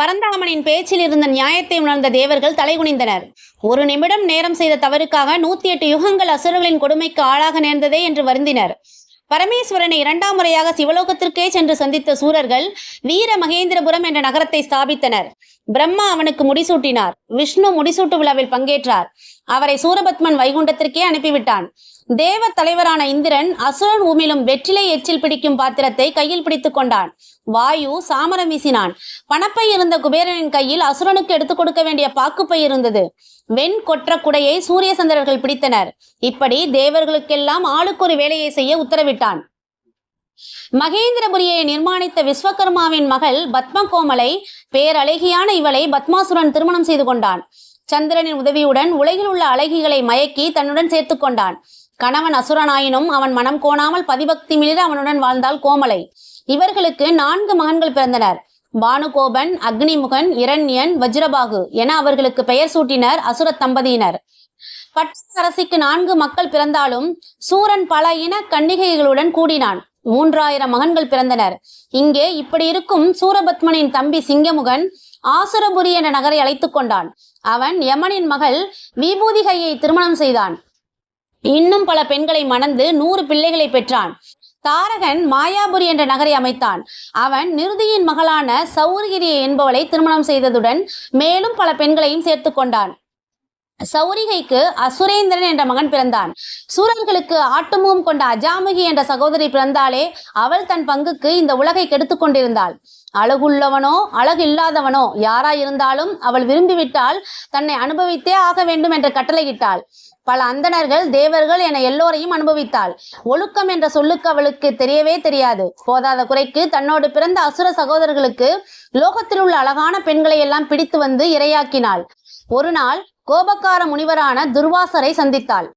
பரந்தாமனின் பேச்சில் இருந்த நியாயத்தை உணர்ந்த தேவர்கள் தலைகுனிந்தனர். ஒரு நிமிடம் நேரம் செய்த தவறுக்காக நூத்தி எட்டு யுகங்கள் அசுரர்களின் கொடுமைக்கு ஆளாக நேர்ந்ததே என்று வருந்தினர். பரமேஸ்வரனை இரண்டாம் முறையாக சிவலோகத்திற்கே சென்று சந்தித்த சூரர்கள் வீர மகேந்திரபுரம் என்ற நகரத்தை ஸ்தாபித்தனர். பிரம்மா அவனுக்கு முடிசூட்டினார். விஷ்ணு முடிசூட்டு விழாவில் பங்கேற்றார். அவரை சூரபத்மன் வைகுண்டத்திற்கே அனுப்பிவிட்டான். தேவ தலைவரான இந்திரன் அசுரன் உமிழும் வெற்றிலை எச்சில் பிடிக்கும் பாத்திரத்தை கையில் பிடித்துக் கொண்டான். வாயு சாமரம் வீசினான். பணப்பை இருந்த குபேரனின் கையில் அசுரனுக்கு எடுத்துக் கொடுக்க வேண்டிய பாக்குப்பை இருந்தது. வெண் கொற்ற குடையை சூரிய சந்திரர்கள் பிடித்தனர். இப்படி தேவர்களுக்கெல்லாம் ஆளுக்கு ஒரு வேலையை செய்ய உத்தரவிட்டான். மகேந்திரபுரியை நிர்மாணித்த விஸ்வகர்மாவின் மகள் பத்மகோமலை பேரழகியான இவளை பத்மாசுரன் திருமணம் செய்து கொண்டான். சந்திரனின் உதவியுடன் உலகில் உள்ள அழகிகளை மயக்கி தன்னுடன் சேர்த்துக் கொண்டான். கணவன் அசுரனாயினும் அவன் மனம் கோணாமல் பதிபக்தி மிளிர அவனுடன் வாழ்ந்தாள் கோமலை. இவர்களுக்கு நான்கு மகன்கள் பிறந்தனர். பானுகோபன் அக்னிமுகன் இரண்யன் வஜ்ரபாகு என அவர்களுக்கு பெயர் சூட்டினர் அசுர தம்பதியினர். பட்டத்து அரசிக்கு நான்கு மக்கள் பிறந்தாலும் சூரன் பல இன கன்னிகைகளுடன் கூடினான். மூன்றாயிரம் மகன்கள் பிறந்தனர். இங்கே இப்படி இருக்கும் சூரபத்மனின் தம்பி சிங்கமுகன் ஆசுரபுரி என்ற நகரை அழைத்துக் கொண்டான். அவன் யமனின் மகள் விபூதிகையை திருமணம் செய்தான். இன்னும் பல பெண்களை மணந்து நூறு பிள்ளைகளை பெற்றான். தாரகன் மாயாபுரி என்ற நகரை அமைத்தான். அவன் நிருதியின் மகளான சௌரகிரி என்பவளை திருமணம் செய்ததுடன் மேலும் பல பெண்களையும் சேர்த்துக் கொண்டான். சௌரிகைக்கு அசுரேந்திரன் என்ற மகன் பிறந்தான். சூரர்களுக்கு ஆட்டுமுகம் கொண்ட அஜாமுகி என்ற சகோதரி பிறந்தாலே அவள் தன் பங்குக்கு இந்த உலகை கெடுத்துக் கொண்டிருந்தாள். அழகுள்ளவனோ அழகு இல்லாதவனோ யாராயிருந்தாலும் அவள் விரும்பிவிட்டால் தன்னை அனுபவித்தே ஆக வேண்டும் என்று கட்டளையிட்டாள். பல அந்தணர்கள் தேவர்கள் என எல்லோரையும் அனுபவித்தாள். ஒழுக்கம் என்ற சொல்லுக்கு அவளுக்கு தெரியவே தெரியாது. போதாத குறைக்கு தன்னோடு பிறந்த அசுர சகோதரர்களுக்கு லோகத்தில் உள்ள அழகான பெண்களை எல்லாம் பிடித்து வந்து இரையாக்கினாள். ஒரு நாள் கோபக்கார முனிவரான துர்வாசரை சந்தித்தாள்.